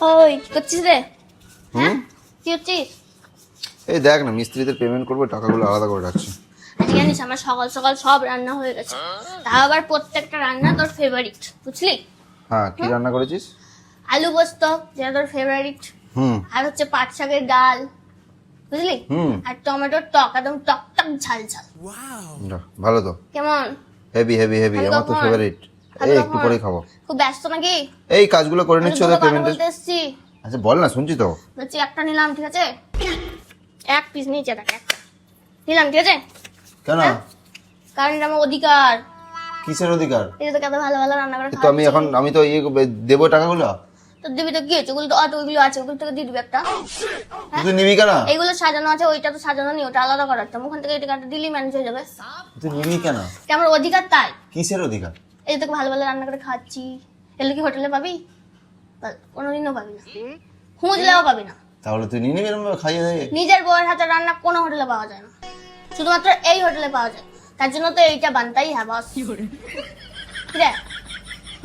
ওই কি করছিস রে? হুম? কি করছিস? এই দেখ না মিস্ত্রিদের পেমেন্ট করব টাকাগুলো আলাদা করে রাখছি। জানিস আমার সকাল সকাল সব রান্না হয়ে গেছে। তাও আবার প্রত্যেকটা রান্না তোর ফেভারিট বুঝলি? হ্যাঁ কি রান্না করেছিস? আলু পোস্ত যেটা তোর ফেভারিট হুম। আর হচ্ছে পাট শাকের ডাল বুঝলি? হুম। আর টমেটোর টক একদম টক টক ঝাল। ঝাল ভালো তো। কেমন? হেভি হেভি হেভি আমার তো ফেভারিট এই একটু পরেই খাব। খুব ব্যস্ত নাকি? এই কাজগুলো করে আমি নিচ্ছি ওদের এসছি। আচ্ছা বল না শুনছি তো। বলছি একটা নিলাম ঠিক আছে? এক পিস দেখ একটা। নিলাম ঠিক আছে? কেন? হ্যাঁ? কারণ এটা আমার অধিকার। কিসের অধিকার? এই যে তোকে এত ভালো ভালো রান্না করে তো আমি এখন আমি তো ইয়ে দেবো টাকাগুলো? তো দিবি তো কি হচ্ছে ওগুলো তো অটো ওইগুলো আছে ওগুলো থেকে দিয়ে দিবি একটা। তুই নিবি কেন? এইগুলো সাজানো আছে ওইটা তো সাজানো নেই ওটা আলাদা করা একটা ওখান থেকে এই টাকাটা দিলেই ম্যানেজ হয়ে যাবে। তুই নিবি কেন? এটা আমার অধিকার তাই। কিসের অধিকার? এই তোকে ভালো ভালো রান্না করে খাচ্ছি। এগুলো কি হোটেলে পাবি? কোনোদিনও পাবি না। খুঁজলেও পাবি না। তাহলে তুই নিয়ে নিবি এরকম খাইয়ে দেয়। নিজের বউয়ের হাতে রান্না কোনো হোটেলে পাওয়া যায় না। শুধুমাত্র এই হোটেলে পাওয়া যায়। তার জন্য তো এইটা বানতাই হ্যাঁ বস রে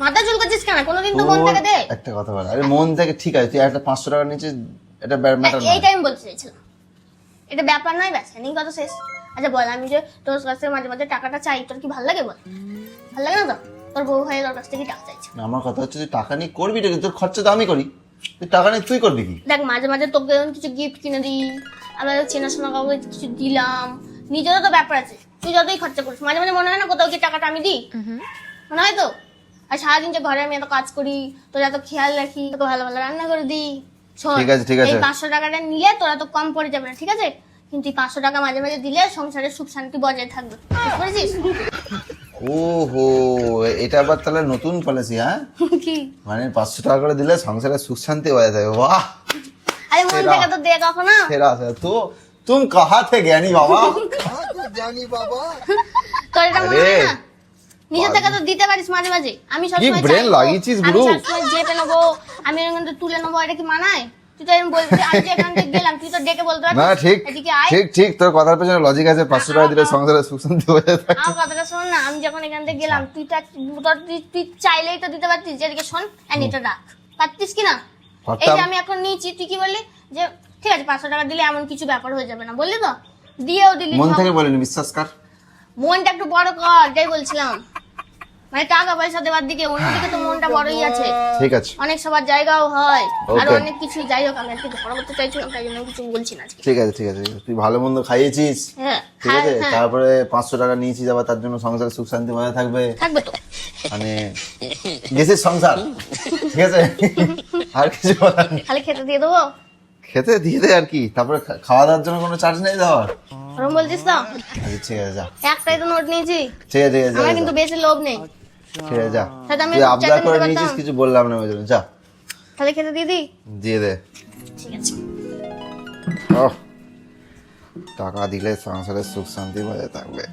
মাথা চুলকাচ্ছিস কেন? কোনোদিন তো মন থেকে দে। একটা কথা বল। আরে মন থেকে ঠিক আছে তুই একটা পাঁচশো টাকা নিচে এটা ম্যাটার না এইটা আমি বলতে চাইছিলাম। এটা ব্যাপার নয় ব্যাস। নেই কথা শেষ। আচ্ছা বল আমি যে তোর কাছ থেকে মাঝে মাঝে টাকাটা চাই তোর কি ভালো লাগে বল? ভালো লাগে না তো? তোর বউ হয়ে তোর কাছ থেকে টাকা চাইছে। আমার কথা হচ্ছে তুই টাকা নিয়ে করবি তোর খরচা তো আমি করি। তুই টাকা নিয়ে তুই করবি কি? দেখ মাঝে মাঝে তোকে যখন কিছু গিফট কিনে দিই। আবার চেনাশোনা কাউকে কিছু দিলাম। নিজেরও তো ব্যাপার আছে। তুই যতই খরচা করিস মাঝে মাঝে মনে হয় না কোথাও কি টাকাটা আমি দিই? মনে হয় তো? আর সারাদিন যে ঘরে আমি এত কাজ করি তোর এত খেয়াল রাখি তোকে ভালো ভালো রান্না করে দিই। ঠিক আছে, ঠিক আছে। এই পাঁচশো টাকাটা নিলে তোরা তো কম পড়ে যাবে না ঠিক আছে? কিন্তু এই পাঁচশো টাকা মাঝে মাঝে দিলে সংসারে সুখ শান্তি বজায় থাকবে। বুঝতে পেরেছিস? ও হো এটা আবার তাহলে নতুন পলিসি হ্যাঁ? মানে পাঁচশো টাকা করে দিলে সংসারে সুখ শান্তি হয়ে যাবে বাহ! আরে মন থেকে তো দে কখনো? সেরা সেরা। তো তুম কাহা থে জ্ঞানী বাবা? তোর এটা মনে না? নিজে থেকে তো দিতে পারিস মাঝে মাঝে। আমি সবসময় কি brain চাইব, আমি সবসময় চেপে নেব আমি তুলে নেব এটা কি মানায়? তুই তো বলবি এখান থেকে গেলাম তুই তো ডেকে বলতে না ঠিক এদিকে আয়। ঠিক ঠিক তোর কথার পেছনে লজিক আছে পাঁচশো টাকা দিলে সংসারে সুখ শান্তি হয়ে যাবে। আমার কথাটা শোন না আমি যখন এখান থেকে গেলাম তুই তো তুই তুই চাইলেই তো দিতে পারতিস। শোন এটা রাখ। পারতিস কি না? এই যে আমি এখন নিয়েছি তুই কি বললি? যে ঠিক আছে পাঁচশো টাকা দিলে এমন কিছু ব্যাপার হয়ে যাবে না বললি তো? দিয়েও দিলি মন থেকে বলিনি বিশ্বাস কর। মনটা একটু বড় কর যাই বলছিলাম। মানে টাকা পয়সা দেওয়ার দিকে অন্যদিকে তো মনটা বড়ই আছে। ঠিক আছে। অনেক সবার জায়গাও হয়। আর অনেক কিছু যাই হোক আমি আজকে ঝগড়া করতে চাইছিলাম তাই জন্য কিছু বলছি না আজকে। ঠিক আছে ঠিক আছে তুই ভালো মন্দ খাইয়েছিস? হ্যাঁ ঠিক হ্যাঁ আছে? হ্যাঁ তারপরে পাঁচশো টাকা নিয়েছিস আবার তার জন্য সংসারে সুখ শান্তি বজায় থাকবে। থাকবে তো। মানে গেছিস সংসার? ঠিক আছে? আর কিছু বলার। খালি খেতে দিয়ে দেবো? খেতে দিয়ে দে আর কি। তারপরে খাওয়া দাওয়ার জন্য কোনো চার্জ নেই দেওয়ার ওরম বলছিস তো? আচ্ছা ঠিক আছে যা। একটাই তো নোট নিয়েছি। ঠিক আছে ঠিক আছে আমার কিন্তু বেশি লোভ নেই। ঠিক আছে যা তাহলে আমি তুই আবদার করে নিয়েছিস কিছু বললাম না ওই যা। তাহলে খেতে দিয়ে দিই? দিয়ে দে। ঠিক আছে। টাকা দিলে সংসারের সুখ শান্তি বজায় থাকবে।